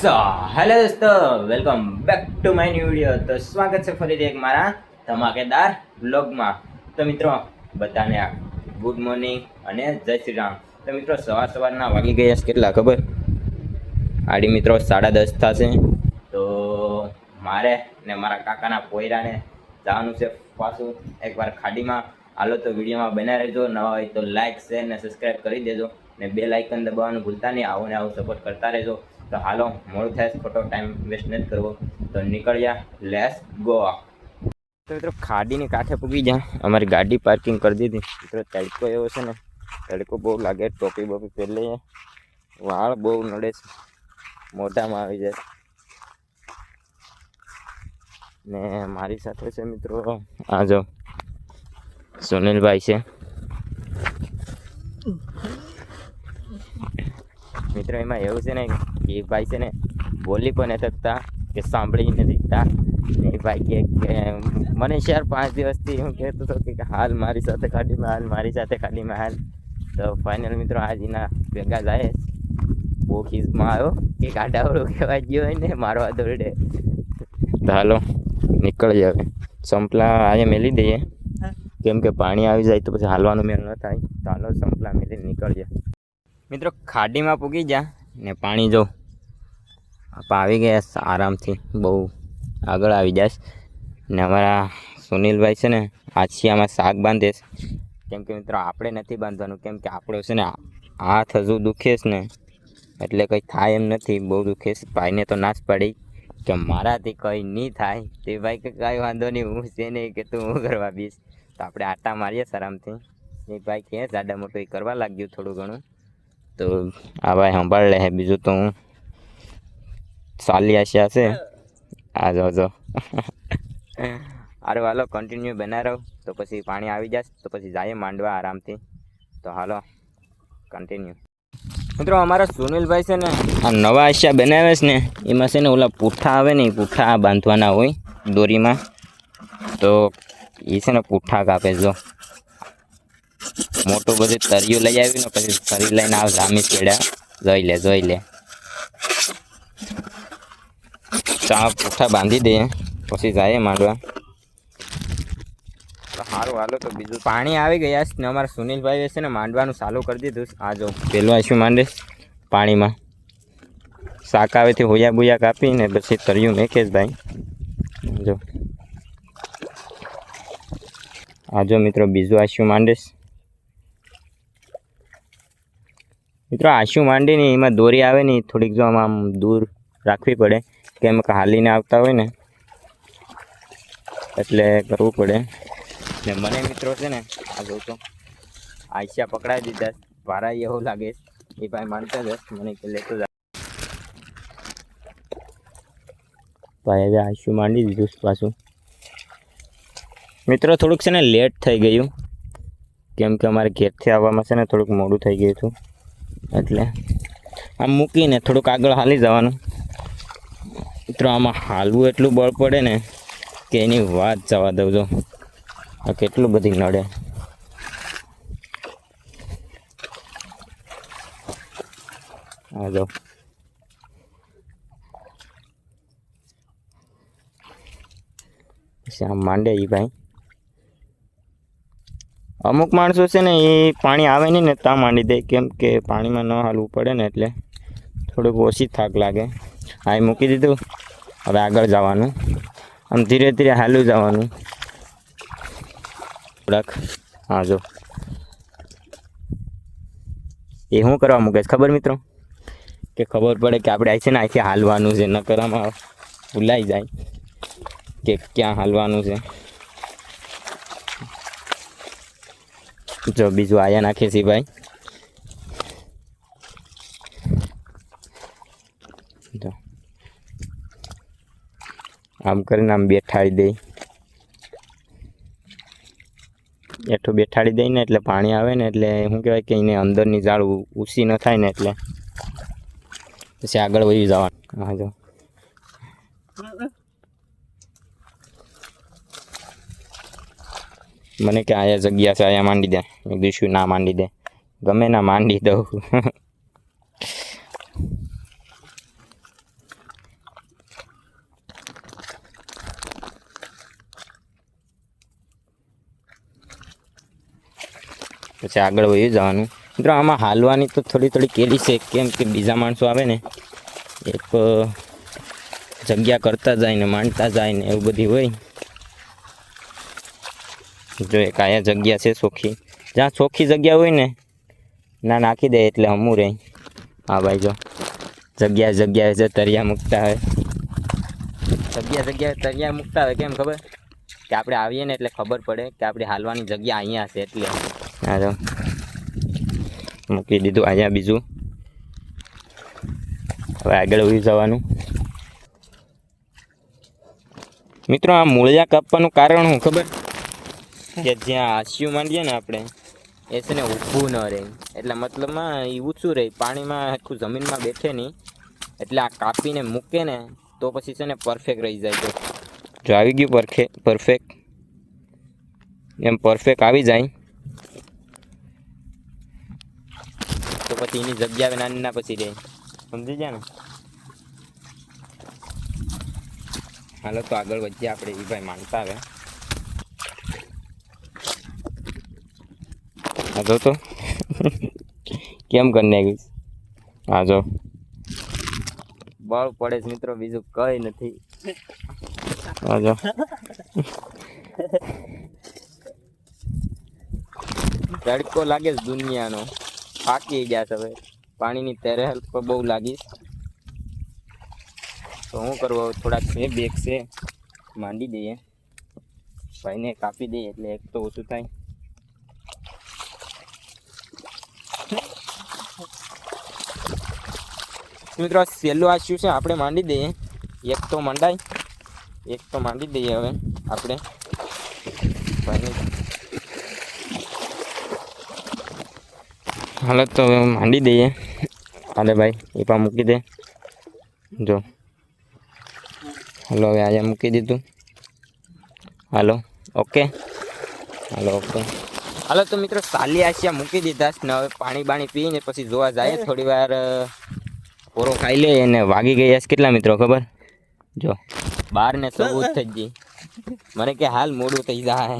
સો hello દોસ્તો welcome back to my new video તો સ્વાગત છે ફરીથી એક મારા ધમાકેદાર બ્લોગમાં તો મિત્રો બધાને ગુડ મોર્નિંગ અને જય શ્રી રામ તો મિત્રો સવાર સવારના વાગી ગયા કેટલા ખબર આડી મિત્રો સાડા દસ થશે તો મારે ને મારા કાકાના પોયરાને જવાનું છે પાછું એકવાર ખાડીમાં। હાલો તો વિડીયોમાં બનાવી રહેજો, નવા હોય તો લાઇક શેર ને સબસ્ક્રાઈબ કરી દેજો ને બે લાઇકન દબાવવાનું ભૂલતા નહીં, આવો ને આવું સપોર્ટ કરતા રહેજો। તો હાલો, મોડું થાય ખોટો ટાઈમ વેસ્ટ નથી કરવો. તો નીકળ્યા લેસ ગોવા તો મિત્રો, ખાડીની કાંઠે પૂગી જ્યાં અમારી ગાડી પાર્કિંગ કરી દીધી. મિત્રો, તડકો એવો છે ને, તડકો બહુ લાગે, ટોપી બોપી પહેરી લઈએ. વાળ બહુ નડે છે. મોઢામાં આવી જાય. ને મારી સાથે છે મિત્રો, આ જો સુનિલભાઈ છે. મિત્રો એમાં એવું છે ને કે એ ભાઈ છે ને બોલી પણ નથી શકતા કે સાંભળી નથી શકતા. એ ભાઈ કે મને શેર પાંચ દિવસથી હું કહેતો હતો કે હાલ મારી સાથે ગાડીમાં હાલ મારી સાથે ગાડીમાં હાલ. તો ફાઇનલ મિત્રો આજ એના ભેગા જાય બહુ ખીસમાં આવ્યો કે ગાડાવાળો કહેવાય ગયો હોય ને મારવા દોડે તો હાલો નીકળી હવે. સંપલા આજે મેલી દઈએ. કેમ કે પાણી આવી જાય તો પછી હાલવાનું મેળ ન થાય. તો હાલો સંપલા મેલી નીકળીએ. મિત્રો, ખાડીમાં પૂગી જા ને પાણી જો આપણે આવી ગયા આરામથી બહુ આગળ આવી જાશ ને અમારા સુનિલભાઈ છે ને આછિયામાં શાક બાંધીશ કેમકે મિત્રો, આપણે નથી બાંધવાનું, કેમ કે આપણો છે ને હાથ હજુ દુખેશ ને, એટલે કંઈ થાય એમ નથી, બહુ દુખેશ ભાઈને તો નાશ પડી કે મારાથી કંઈ નહીં થાય. તે ભાઈ કે કાંઈ વાંધો નહીં, હું છે નહીં કે તું હું કરવા બીશ તો આપણે આટા મારીએ આરામથી. એ ભાઈ કે જાડા મોટું કરવા લાગ્યું થોડું ઘણું. તો આ ભાઈ સંભાળ લે બીજું તો હું સાલી આશા છે. આ જો જો. અરે હાલો કન્ટિન્યુ બના રહો તો પછી પાણી આવી જશે. તો પછી જાય માંડવા આરામથી. તો હાલો કન્ટિન્યુ મિત્રો, અમારા સુનિલભાઈ છે ને, આ નવા આશા બનાવે છે ને, એમાં છે ને ઓલા પૂઠા આવે ને, એ પૂઠા બાંધવાના હોય દોરીમાં. તો એ છે ને પૂઠા કાપે, જો. મોટું બધું તરિયું લઈ આવ્યું ને પછી તરી લઈને આવ જામી ચડ્યા જોઈ લે જોઈ લે. ચા પૂઠા બાંધી દઈએ પછી જાય માંડવા. સારું હાલો, તો બીજું પાણી આવી ગયા છે ને અમારા સુનિલભાઈ છે ને માંડવાનું ચાલુ કરી દીધું. આ જો પેલું આવીશું માંડે પાણીમાં. શાક આવેથી હોયા બુયા કાપીને પછી તરિયું મેકેશ ભાઈ. જો. આજો મિત્રો, બીજું આશું માંડે છે મિત્રો આશુ માંડીને એમાં દોરી આવે ને, થોડીક જો આમ આમ દૂર રાખવી પડે. કેમ કે હાલીને આવતા હોય ને, એટલે કરવું પડે. ને મને મિત્રો છે ને, આ જો તો આશા પકડાવી દીધા. ભારા એવું લાગે એ ભાઈ માનતા જ મને કે લેતો જ ભાઈ, હવે આશુ માંડી દીધું પાછું? મિત્રો, થોડુંક છે ને લેટ થઈ ગયું. કેમ કે અમારે ઘેરથી આવવામાં છે ને, થોડુંક મોડું થઈ ગયું હતું. એટલે આમ મૂકીને થોડુંક આગળ હાલી જવાનું. મિત્રો, આમાં હાલવું એટલું બળ પડે ને કે એની વાત જવા દઉં જો. આ કેટલું બધી નડે. આ પછી આમ માંડે એ ભાઈ. અમુક માણસો છે ને એ પાણી આવે નહીં ને તા માંડી દે, કેમ કે પાણીમાં ન હાલવું પડે ને એટલે થોડુંક ઓછી થાક લાગે. આ મૂકી દીધું. હવે આગળ જવાનું. આમ ધીરે ધીરે હાલું જવાનું. થોડાક હા, જો. એ શું કરવા મૂકે છે? ખબર મિત્રો? કે ખબર પડે કે આપણે છે ને અહીંથી હાલવાનું છે. ન કરવામાં ભૂલાઈ જાય કે ક્યાં હાલવાનું છે. જો બીજું આયા નાખે છીએ ભાઈ જો. આમ કરીને આમ બેઠાડી દઈ એઠું બેઠાડી દઈ ને એટલે પાણી આવે ને એટલે શું કહેવાય કે એને અંદરની ઝાડ ઊંચી ન થાય ને એટલે. પછી આગળ વહી જવાનું. હા, જો. મને કે આયા જગ્યા છે, આયા માંડી દે. મેં કીધું ના માંડી દે? ગમે ના માંડી દઉં. પછી આગળ વહી જવાનું. મિત્રો, આમાં હાલવાની તો થોડી થોડી કેલી છે. કેમ કે બીજા માણસો આવે ને, એક જગ્યા કરતા જાય ને માંડતા જાય ને, એવું બધી હોય. જો એક અહીંયા જગ્યા છે ચોખ્ખી જ્યાં ચોખ્ખી જગ્યા હોય ને, ના નાખી દે એટલે હમું રહે. હા ભાઈ જો, જગ્યા જગ્યાએ છે તરિયા મૂકતા હોય. જગ્યા જગ્યાએ તરિયા મૂકતા હોય, કેમ ખબર? કે આપણે આવીએ ને એટલે ખબર પડે કે આપણે હાલવાની જગ્યા અહીંયા છે એટલે. હા જો મૂકી દીધું અહીંયા બીજું. હવે આગળ ઉઈ જવાનું. મિત્રો, આ મૂળિયા કાપવાનું કારણ શું ખબર? કે જ્યાં હાસ્યું માંડીએ ને આપણે, એ છે ને ઊભું ન રહે. એટલે મતલબમાં એ ઊંચું રહે. પાણીમાં આખું જમીનમાં બેઠે નહીં. એટલે આ કાપીને મૂકે ને, તો પછી છે ને પરફેક્ટ રહી જાય. તો જો આવી ગયું પરફે પરફેક્ટ એમ પરફેક્ટ આવી જાય. તો પછી એની જગ્યા નાની ના પછી રહે. સમજી ગયા ને? હાલો, તો આગળ વધીએ આપણે. એ ભાઈ માનતા આવે. જો તો કેમ કરી નાખ્યું હા જો બળ પડે છે મિત્રો બીજું કઈ નથી હા જો તડકો લાગે છે દુનિયાનો થાકી ગયા છે હવે પાણીની તરેહલ પણ બહુ લાગી તો શું કરવું થોડાક છે બેગ છે માંડી દઈએ ભાઈને કાપી દઈએ એટલે એક તો ઓછું થાય મિત્રો, છેલ્લું આ છે? આપણે માંડી દઈએ. એક તો મંડાય, એક તો માંડી દઈએ હવે આપણે. ભાઈને હાલો, તો હવે માંડી દઈએ. હાલે ભાઈ, એ પણ મૂકી દે. જો. હાલો, હવે આજે મૂકી દીધું. હાલો, ઓકે. Hello okay. હાલો, તો મિત્રો, સાલી આશિયા મૂકી દીધા ને હવે પાણી બાણી પીને પછી જોવા જાય. થોડી વાર પોરો ખાઈ લે અને વાગી ગઈ હશે કેટલા મિત્રો ખબર? જો બાર ને સબૂત થઈ ગઈ. મને કે હાલ મોડું થઈ જાય.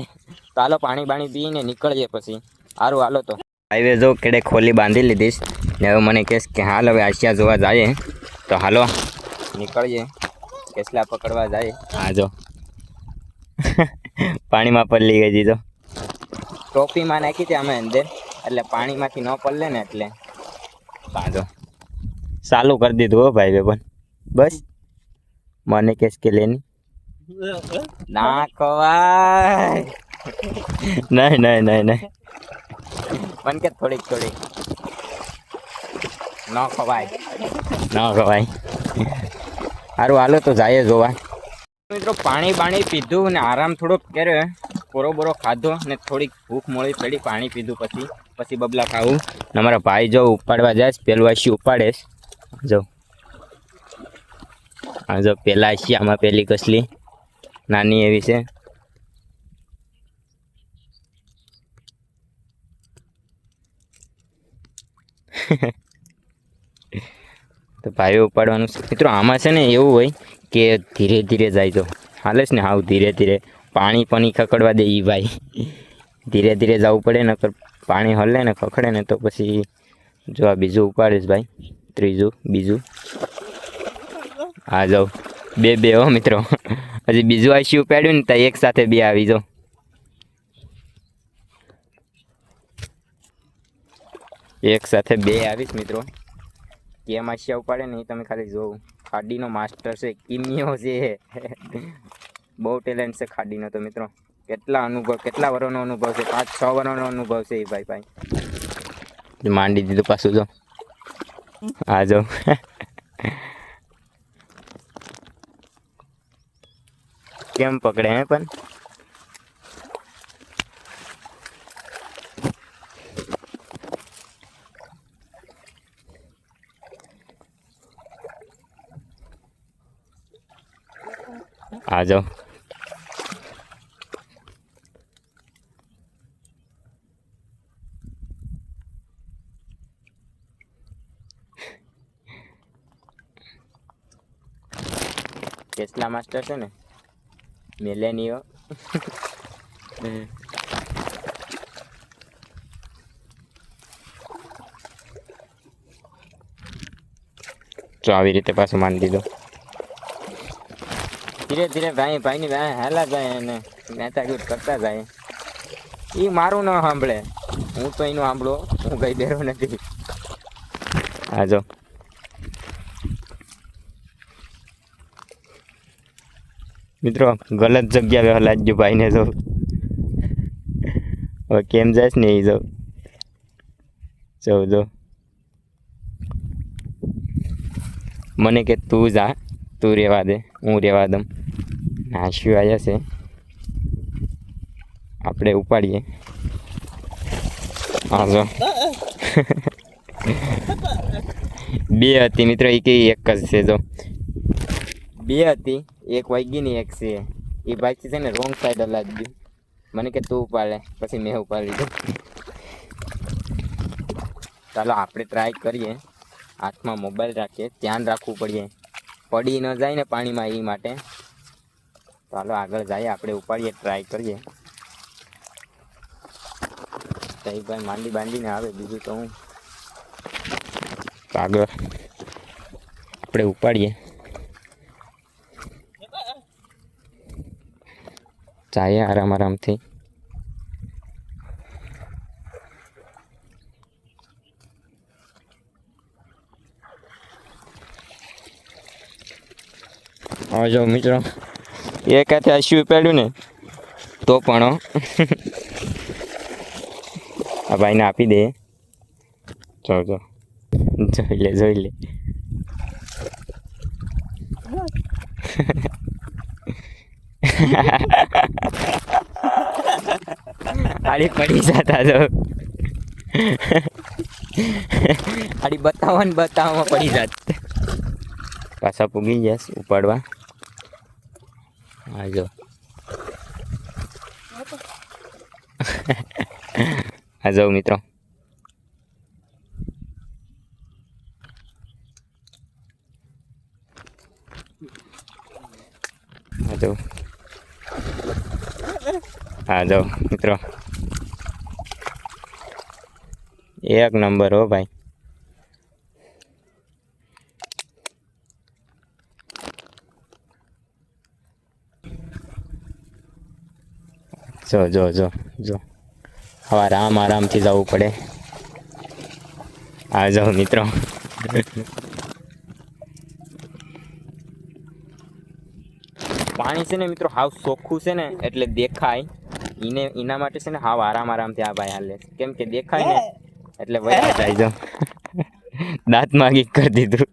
તો હાલો પાણી બાણી પીને નીકળજે પછી. સારું હાલો તો. હાઈવે જો કેડે ખોલી બાંધી લીધીશ. ને હવે મને કહેશ કે હાલ હવે આશિયા જોવા જઈએ તો હાલો નીકળીએ. કેસલા પકડવા જાય. હા જો. પાણીમાં પલ્લી ગઈ દીધો ટોપીમાં નાખી હતી અમે અંદર. એટલે પાણીમાંથી ન પલ્લે ને એટલે. બાંધો ચાલુ કરી દીધું હો ભાઈ પણ બસ. મને કેસ કે લેની. ના ખવાય. નહીં નહીં નહીં નહીં. મન કે થોડીક થોડીક. ન ખવાય. ન ખવાય. સારું હાલો તો જાય જોવા. મિત્રો, પાણી બાણી પીધું ને આરામ થોડોક કર્યો પોરો બોરો ખાધો ને થોડીક ભૂખ મળી પડી, પાણી પીધું પછી. પછી બબલા ખાવું. ને અમારા ભાઈ જો ઉપાડવા જાય પેલું આશી ઉપાડે છે. જો. આ જો પેલા આશી આમાં પેલી કસલી. નાની એવી છે. તો ભાઈઓ ઉપાડવાનું છે. મિત્રો, આમાં છે ને એવું હોય કે ધીરે ધીરે જાય તો. હાલે છે ને, હાવ ધીરે ધીરે. પાણી પણ ખકડવા દે એ ભાઈ. ધીરે ધીરે જવું પડે ને પાણી હલે ને, ખખડે ને તો પછી જો આ બીજું ઉપાડીશ ભાઈ. ત્રીજું, બીજું? હા જાઉં બે બે હો મિત્રો. હજી બીજું આઈસી ઉપાડ્યું ને તો એક સાથે બે આવી જાઉં એક સાથે બે આવીશ મિત્રો. કેમ આશિયા ઉપાડે ને એ તમે ખાલી જોવું. ખાડીનો માસ્ટર છે, કિમિયો છે. બહુ ટેલેન્ટ છે ખાડીનો તો મિત્રો. કેટલા અનુભવ, કેટલા વર્ષનો અનુભવ છે? પાંચ, છ વર્ષનો અનુભવ છે એ ભાઈ ભાઈ. માંડી દીધું પાછું જો. હા જો કેમ પકડે હે પણ आ जाओ ટેસ્લા માસ્ટર છે ને મિલેનિયો તો આવી રીતે પાછું માની દીધો ધીરે ધીરે ભાઈ ભાઈની ભાઈ હાલા જાય અને નેતાગીર કરતા જાય એ મારું ન સાંભળે હું તો એનું સાંભળો હું કઈ દેરો નથી હા મિત્રો, ગલત જગ્યા બે ભાઈને જો. હવે કેમ જાય ને એ જો. જો જો. મને કે તું જા, તું રહેવા દે, હું રહેવા દઉં. નાશ્યું આવ્યા છે? આપણે ઉપાડીએ. હા, જો. બે હતી મિત્રો એ કે એક જ છે, જો. બે હતી. એક વાગી ની એક છે. એ બાઈક છે ને રોંગ સાઈડ હલાવી દીધું મને કે તું ઉપાડે, પછી મેં ઉપાડી લીધું ચાલો, આપણે ટ્રાય કરીએ. હાથમાં મોબાઈલ રાખીએ, ધ્યાન રાખવું પડીએ પડી ન જાય ને પાણીમાં એ માટે. ચાલો, આગળ જઈએ, આપણે ઉપાડીએ ટ્રાય કરીએ. ભાઈ, માંડી બાંધીને આવે, બીજું તો હું. આગળ. આપણે ઉપાડીએ. જઈએ આરામ આરામથી. હા જો મિત્રો એક હાથે આશ્યું પેડ્યું ને તો પણ આ ભાઈને આપી દે. જો જો જોઈ લે જોઈ લે. આડી પડી જતા તો. આડી બતાવવા ને બતાવવામાં પડી જાત. પાછા પૂગી જશ ઉપાડવા. હા જો. મિત્રો. હા જાઓ હા મિત્રો. એક નંબર હો ભાઈ. જો જો જો જો. હવે આરામ, આરામથી જવું પડે. આ જાઓ મિત્રો. પાણી છે ને મિત્રો હાવ ચોખ્ખું છે ને એટલે દેખાય. એને એના માટે છે ને હાવ આરામ, આરામથી આ ભાઈ હાલે. કેમ કે દેખાય ને એટલે વયા જાય જો દાંત માગી કરી દીધું.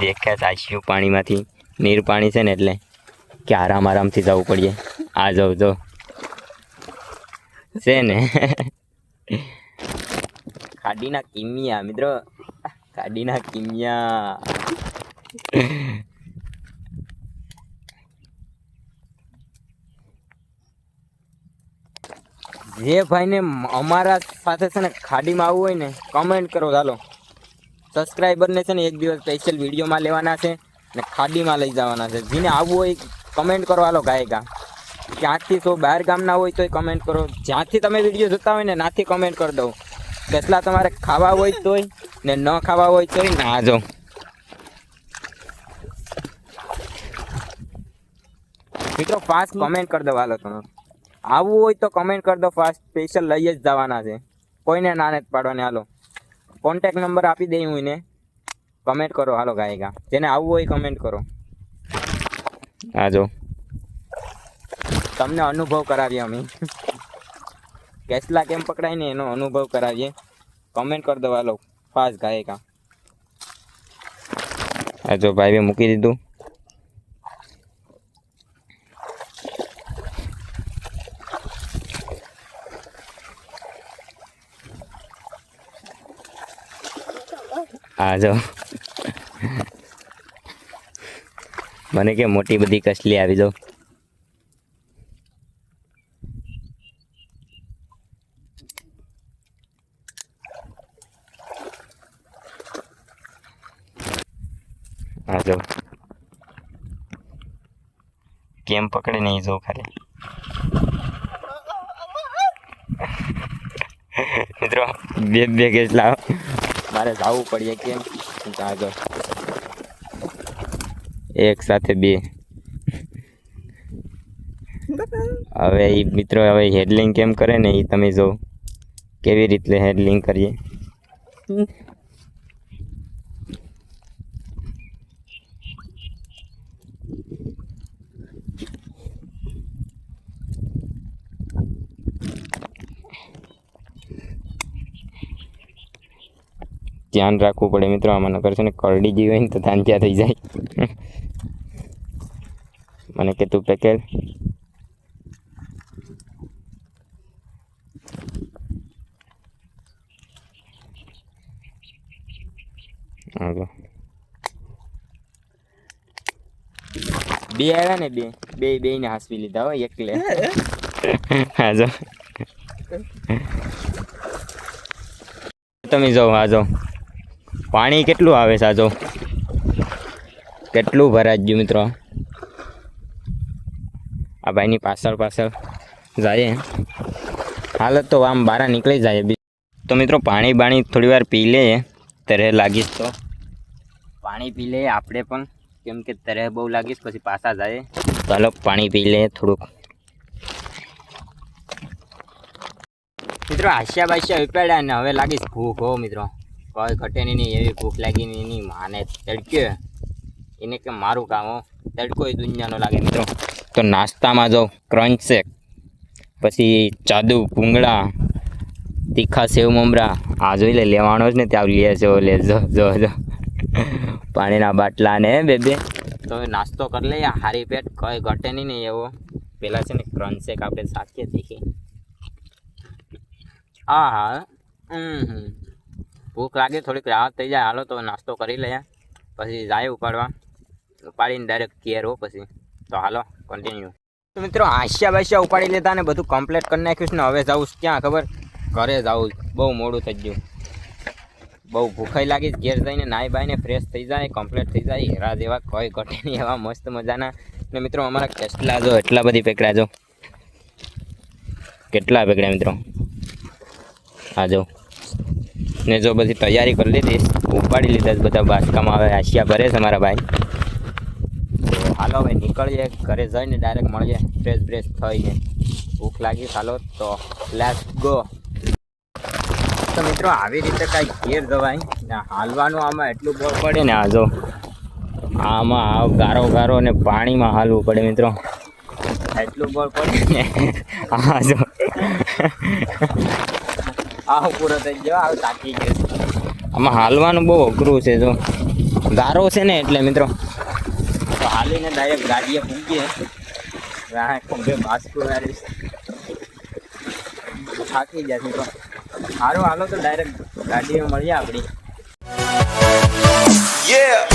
દેખ્યા સાચ્યું પાણીમાંથી. નીર પાણી છે ને એટલે કે આરામ આરામથી જવું પડીએ. આ જાઉં જો. છે ને. ખાડીના કિમિયા મિત્રો. ખાડીના કિમિયા. જે ભાઈને અમારા સાથે છે ને ખાડીમાં આવવું હોય ને કમેન્ટ કરો, ચાલો. સબસ્ક્રાઈબરને છે ને એક દિવસ સ્પેશિયલ વિડીયોમાં લેવાના છે ને ખાડીમાં લઈ જવાના છે. જેને આવવું હોય કમેન્ટ કરો, હાલો, ગાયકા. ક્યાંથી તો બહાર ગામના હોય તોય કમેન્ટ કરો. જ્યાંથી તમે વીડિયો જોતા હોય ને નાથી કમેન્ટ કરી દઉં. કેટલા તમારે ખાવા હોય તોય ને ન ખાવા હોય તોય ના જો. મિત્રો ફાસ્ટ કમેન્ટ કરી દો હાલો, તમે. આવવું હોય તો કમેન્ટ કરી દો. ફાસ્ટ સ્પેશિયલ લઈ જ જવાના છે. કોઈને ના નથી પાડવાની. હાલો. કોન્ટેક નંબર આપી દઈ હું એને. કમેન્ટ કરો. હાલો, ગાયકા. જેને આવવું હોય કમેન્ટ કરો. હા, જો. તમને અનુભવ કરાવીએ અમે. કેસલા કેમ પકડાય ને એનો અનુભવ કરાવીએ. કમેન્ટ કરી દો. હાલો. ફાસ્ટ ગાયકા. હા, જો ભાઈ મૂકી દીધું. જો મને કે મોટી બધી કસલી આવી જો જો કેમ પકડે નહીં જો ખાલી? મિત્રો, બે બે કેસ લાવો. મારે જવું પડીએ કેમ આગળ. એક સાથે બે. હવે એ મિત્રો હવે હેડલિંગ કેમ કરે ને એ તમે જો કેવી રીતે હેડલિંગ કરીએ? ધ્યાન રાખવું પડે મિત્રો. આમાં નકર છે ને કરડી ગઈ હોય ને તો ધાંધ્યા થઈ જાય. મને કે તું પેકેલ. બે આવ્યા ને બે. બે બે ને હાસવી લીધા હોય એકલે. હા તમે જાઓ આ જાઓ પાણી કેટલું આવે સાજો કેટલું ભરાઈ ગયું મિત્રો? આ ભાઈની પાછળ પાછળ જાય હાલત તો આમ બહાર નીકળી જાય તો મિત્રો પાણી બાણી થોડી વાર પી લે તરે લાગીશ તો. પાણી પી લે આપણે પણ. કેમ કે તરે બહુ લાગીશ, પછી પાછા જાય ચાલો પાણી પી લે થોડુંક. મિત્રો હાસ્યા બાસ્યા ઉપાડ્યા ને હવે લાગીશ ભૂખ હો મિત્રો. કોઈ ઘટે નહીં એવી ભૂખ લાગી નહીં એની માને તડક્યો. એને કે મારું કામ હો, તડકો એ દુનિયાનો લાગે મિત્રો. તો નાસ્તામાં જો ક્રંચ શેક પછી ચાદુ ભૂંગળા, તીખા સેવ મમરા, આ જોઈ લે, લેવાનો જ ને ત્યાં લે છે લે જો જો જો. પાણીના બાટલા ને બે તો નાસ્તો કરી લઈએ હારી પેટ કઈ ઘટે નહીં ને એવો. પેલા છે ને ક્રંચ શેક આપણે સાચીએ તીખી હા હા હમ હમ. ભૂખ લાગે, થોડીક રાહત થઈ જાય, હાલો તો નાસ્તો કરી લઈએ. પછી જાય ઉપાડવા. ઉપાડીને ડાયરેક્ટ કેર હો પછી. તો હાલો કન્ટિન્યુ તો મિત્રો આશા બાસ્યા ઉપાડી લેતા ને બધું કમ્પ્લીટ કરી નાખ્યું છે ને હવે જાઉં ક્યાં ખબર? ઘરે જાઉં બહુ મોડું થઈ ગયું. બહુ ભૂખાઈ લાગી. ઘેર જઈને નાઈ બાઈને ફ્રેશ થઈ જાય કમ્પ્લીટ થઈ જાય. હેરા જેવા, કોઈ ઘટે નહીં એવા મસ્ત મજાના. ને મિત્રો, અમારા કેટલા જો, એટલા બધી પેકડા જો. કેટલા પેકડા મિત્રો? આ જો. ને જો બધી તૈયારી કરી લીધી, ઉપાડી લીધા બધા બાસકામાં હવે આશિયા ભરે છે મારા ભાઈ. તો હાલો હવે નીકળીએ, ઘરે જઈને ડાયરેક્ટ મળીએ. ફ્રેશ બ્રેશ થઈને. ભૂખ લાગી હાલો, તો લેટ્સ ગો તો મિત્રો, આવી રીતે કાંઈ ઘેર જવાય. ને હાલવાનું આમાં એટલું બળ પડે ને, આ જો. આમાં આવ ગારો ગારો ને પાણીમાં હાલવું પડે મિત્રો. એટલું બળ પડે ને. આ જો. આવ પૂરો થઈ ગયો. આવ તાકી ગયો. આમાં હાલવાનું બહુ અઘરું છે જો. ગારો છે ને એટલે મિત્રો. તો હાલીને ડાયરેક્ટ ગાડીએ પૂગીએ. રાહ ખંભે બાસ્કો મારીશ થાકી ગયા મિત્રો સારું હાલો તો ડાયરેક્ટ ગાડીએ મળીએ આપણી Yeah.